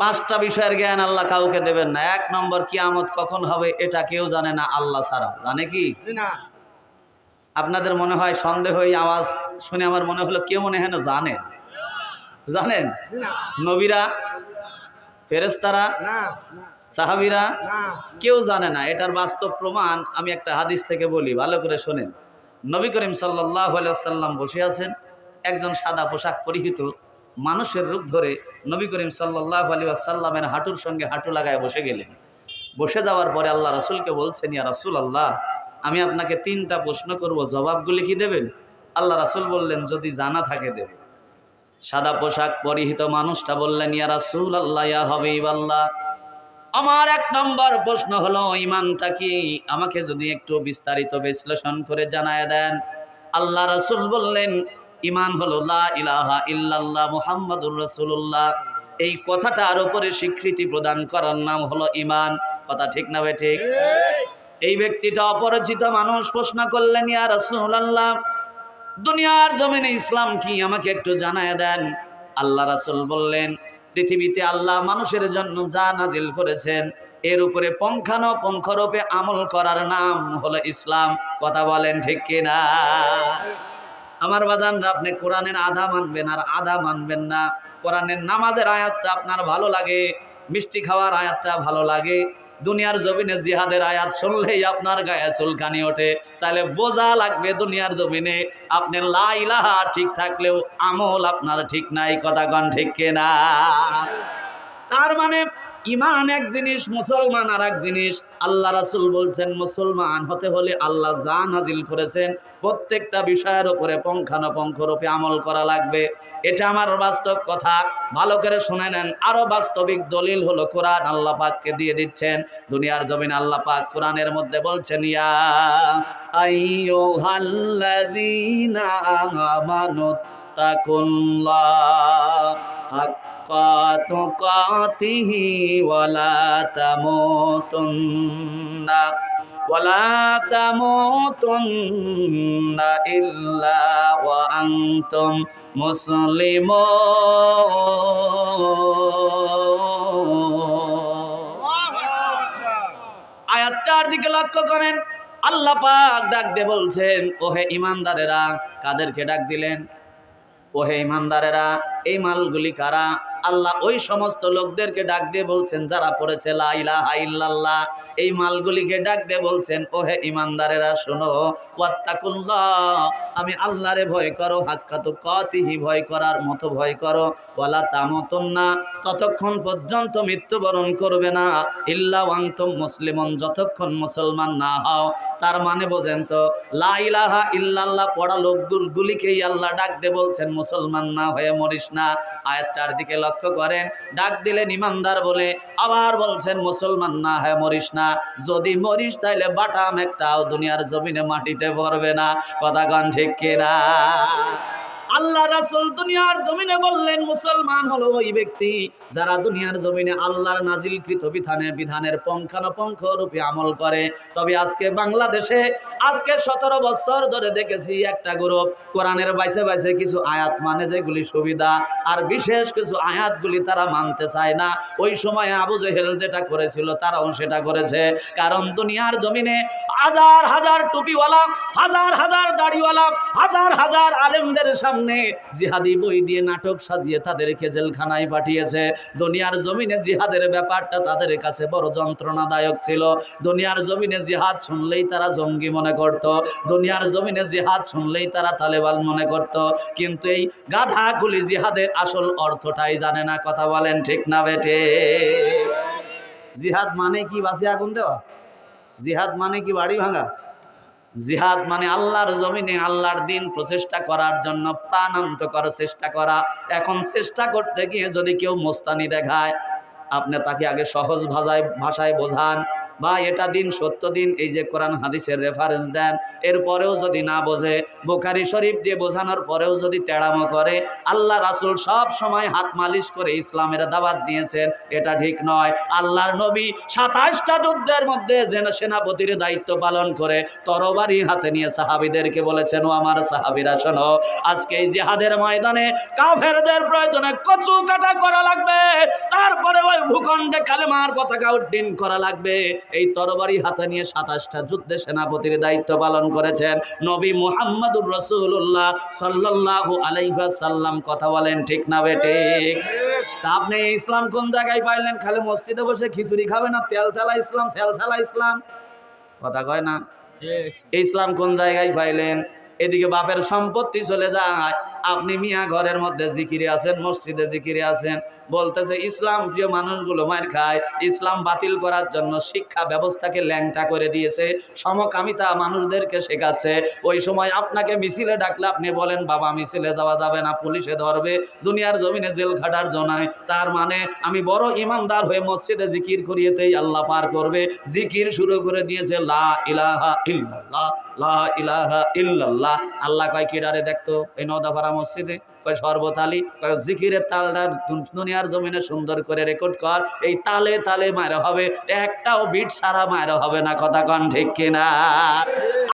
পাঁচটা বিষয়ের জ্ঞান আল্লাহ কাউকে দেবেন না। এক নম্বর কিয়ামত কখন হবে এটা কেউ জানে না আল্লাহ ছাড়া। জানে কি? আপনাদের মনে হয় সন্দেহ এই আওয়াজ শুনে আমার মনে হলো কেউ মনে হয় না জানেন? জানেন নবীরা ফেরেস্তারা সাহাবিরা কেউ জানে না। এটার বাস্তব প্রমাণ আমি একটা হাদিস থেকে বলি ভালো করে শোনেন। নবী করিম সাল্লাহ সাল্লাম বসে আছেন। একজন সাদা পোশাক পরিহিত মানুষের রূপ ধরে নবী করিম সাল্লাহ আলী আসাল্লামের হাঁটুর সঙ্গে হাঁটু লাগায় বসে গেলেন। বসে যাওয়ার পরে আল্লাহ রাসুলকে বলছেন, ইয়া রাসুল আল্লাহ আমি আপনাকে তিনটা প্রশ্ন করব, জবাবগুলি কি দেবেন? আল্লাহ রাসুল বললেন, যদি জানা থাকে দেবে। সাদা পোশাক পরিহিত মানুষটা বললেন, ইয়া রাসুল আল্লাহ ইয়া হবে আল্লাহ আমার এক নম্বর প্রশ্ন হলো, ইমানটা কি? আমাকে যদি একটু বিস্তারিত বিশ্লেষণ করে জানায় দেন। আল্লাহ রাসুল বললেন ইমান হলো লা ইলাহা ইল্লাল্লাহ মুহাম্মাদুর রাসূলুল্লাহ। এই কথাটার উপরে স্বীকৃতি প্রদান করার নাম হলো ইমান। কথা ঠিক না ভাই ঠিক? এই ব্যক্তিটা অপরিচিত মানুষ প্রশ্ন করলেন ইয়া রাসূলুল্লাহ দুনিয়ার জমিনে ইসলাম কি? আমাকে একটু জানায় দেন। আল্লাহ রাসূল বললেন পৃথিবীতে আল্লাহ মানুষের জন্য যা নাজিল করেছেন এর উপরে পঙ্খানো পঙ্খরূপে আমল করার নাম হলো ইসলাম। কথা বলেন ঠিক কিনা? আমার বাজানরা, আপনি কোরআনের আধা মানবেন আর আধা মানবেন না। কোরআনের নামাজের আয়াতটা আপনার ভালো লাগে, মিষ্টি খাওয়ার আয়াতটা ভালো লাগে, দুনিয়ার জমিনে জিহাদের আয়াত শুনলেই আপনার গায়ে চুলকানি ওঠে। তাহলে বোঝা লাগবে দুনিয়ার জমিনে আপনার লাইলাহা ঠিক থাকলেও আমল আপনার ঠিক নাই, কথা কন ঠিক কেনা? তার মানে ইমান এক জিনিস, মুসলমান আর এক জিনিস। আল্লাহ রাসুল বলছেন, মুসলমান হতে হলে আল্লাহ যা নাজিল করেছেন প্রত্যেকটা বিষয়ের উপরে পঙ্খানুপঙ্খরূপে আমল করা লাগবে। এটা আমার বাস্তব কথা। ভালো করে শুনে নেন। আরও বাস্তবিক দলিল হলো কোরআন আল্লাহ পাককে দিয়ে দিচ্ছেন। দুনিয়ার জমিন আল্লাহ পাক কোরআনের মধ্যে বলছেন, ইয়া আইয়ুহাল্লাযীনা আমানু তাকুল্লাহ হাক্কা তুকাতিহি ওয়ালা তামুতুন্না ওয়ালা তামুতুন্না ইল্লা ওয়া আনতুম মুসলিমুন। দিকে লক্ষ্য করেন, আল্লাহ পাক ডাক দিয়ে বলছেন, ওহে ইমানদারেরা, কাদেরকে ডাক দিলেন? ওহে ইমানদারেরা, এই মালগুলি কারা? আল্লাহ ওই সমস্ত লোকদেরকে ডাক দিয়ে বলছেন যারা পড়েছে লাইলা ইলাহা ইল্লাল্লাহ এই মালগুলিকে ডাক দিয়ে বলছেন ও হে ইমানদারেরা, শোনো আমি আল্লাহরে ভয় করো, হাক্কাতু কতিহি, ভয় করার মতো ভয় করো, ওয়ালা না ততক্ষণ পর্যন্ত মৃত্যুবরণ করবে না, ইল্লা ওয়ান্তুম মুসলিমন, যতক্ষণ মুসলমান না হও, তার মানে বোঝেন তো, লা ইলাহা ইল্লাল্লাহ, পড়া লোকগুলিকেই আল্লাহ ডাক দিয়ে বলছেন, মুসলমান না হয়ে মরিস না। আয়াতটার দিকে লক্ষ্য করেন, ডাক দিলেন ইমানদার বলে, আবার বলছেন, মুসলমান না হয়ে মরিস না। যদি মরিস তাইলে বাটাম একটাও দুনিয়ার জমিনে মাটিতে পড়বে না। কথা গান ঠিক কিনা? আল্লাহ রাসূল দুনিয়ার জমিনে বললেন, মুসলমান হলো ওই ব্যক্তি যারা দুনিয়ার জমিনে আল্লাহর নাজিলকৃত বিধানে বিধানের পঙ্খানুপঙ্খ রূপে আমল করে। তবে আজকে বাংলাদেশে আজকে সতেরো বছর ধরে দেখেছি একটা গ্রুপ কোরআনের বাইসে বাইসে কিছু আয়াত মানে যেগুলি সুবিধা, আর বিশেষ কিছু আয়াতগুলি তারা মানতে চায় না। ওই সময় আবু জেহেল যেটা করেছিল, তারাও সেটা করেছে। কারণ দুনিয়ার জমিনে হাজার হাজার টুপিওয়ালা, হাজার হাজার দাড়িওয়ালা, হাজার হাজার আলেমদের সামনে জিহাদি বই দিয়ে নাটক সাজিয়ে তাদেরকে জেলখানায় পাঠিয়েছে। দুনিয়ার জমিনে জিহাদের ব্যাপারটা তাদের কাছে বড় যন্ত্রণাদায়ক ছিল। দুনিয়ার জমিনে জিহাদ শুনলেই তারা জঙ্গি মনে করত। দুনিয়ার জমিনে জিহাদ শুনলেই তারা তালেবান মনে করত। কিন্তু এই গাধাগুলি জিহাদের আসল অর্থটাই জানে না, কথা বলেন ঠিক না বেটে জিহাদ মানে কি বাসে আগুন দেওয়া? জিহাদ মানে কি বাড়ি ভাঙা? জিহাদ মানে আল্লাহর জমিনে আল্লাহর দিন প্রচেষ্টা করার জন্য প্রাণান্ত করার চেষ্টা করা। এখন চেষ্টা করতে গিয়ে যদি কেউ মোস্তানি দেখায়, আপনি তাকে আগে সহজ ভাষায় ভাষায় বোঝান। বা এটা দিন, সত্য দিন, এই যে কোরআন হাদিসের রেফারেন্স দেন। এরপরেও যদি না বোঝে, বোখারি শরীফ দিয়ে বোঝানোর পরেও যদি তেড়ামো করে, আল্লাহ রাসুল সব সময় হাত মালিশ করে ইসলামের দাবাত দিয়েছেন, এটা ঠিক নয়। আল্লাহর নবী সাতাশটা যুদ্ধের মধ্যে যেন সেনাপতির দায়িত্ব পালন করে, তরবারি হাতে নিয়ে সাহাবিদেরকে বলেছেন, ও আমার সাহাবিরা, শোনো, আজকে এই জেহাদের ময়দানে কাফেরদের প্রয়োজনে কচু কাটা করা লাগবে, তারপরে ওই ভূখণ্ডে কালেমার পতাকা উড্ডীন করা লাগবে। এই তরবারি হাতে নিয়ে সাতাশটা যুদ্ধে সেনাপতির দায়িত্ব পালন করেছেন নবী মুহাম্মদুর রসুল্লাহ সাল্লাল্লাহু আলাইহি সাল্লাম কথা বলেন ঠিক না বেটে তা আপনি ইসলাম কোন জায়গায় পাইলেন? খালি মসজিদে বসে খিচুড়ি খাবে না তেল তেলা ইসলাম সেল সেলা ইসলাম? কথা কয় না? ইসলাম কোন জায়গায় পাইলেন? এদিকে বাপের সম্পত্তি চলে যায় আপনি মিয়া ঘরের মধ্যে জিকিরে আছেন, মসজিদে জিকিরে আছেন, বলতেছে, ইসলাম প্রিয় মানুষগুলো মার খায়। ইসলাম বাতিল করার জন্য শিক্ষা ব্যবস্থাকে ল্যাংটা করে দিয়েছে, সমকামিতা মানুষদেরকে শেখাচ্ছে। ওই সময় আপনাকে মিছিলে ডাকলে আপনি বলেন, বাবা, মিছিলে যাওয়া যাবে না, পুলিশে ধরবে, দুনিয়ার জমিনে জেল খাটার জনায় তার মানে আমি বড় ইমানদার হয়ে মসজিদে জিকির করিয়েতেই আল্লাহ পার করবে। জিকির শুরু করে দিয়েছে, লা ইলাহা ইল্লাল্লাহ। লা আল্লাহ কয় কিডারে দেখতো? এই নদাপাড়া মসজিদে? কয়, সর্বতালি। কয়, জিকিরের তালটা দুনিয়ার জমিনে সুন্দর করে রেকর্ড কর। এই তালে তালে মায়ের হবে, একটাও বিট সারা মায়ের হবে না। কথা কন ঠিক কিনা?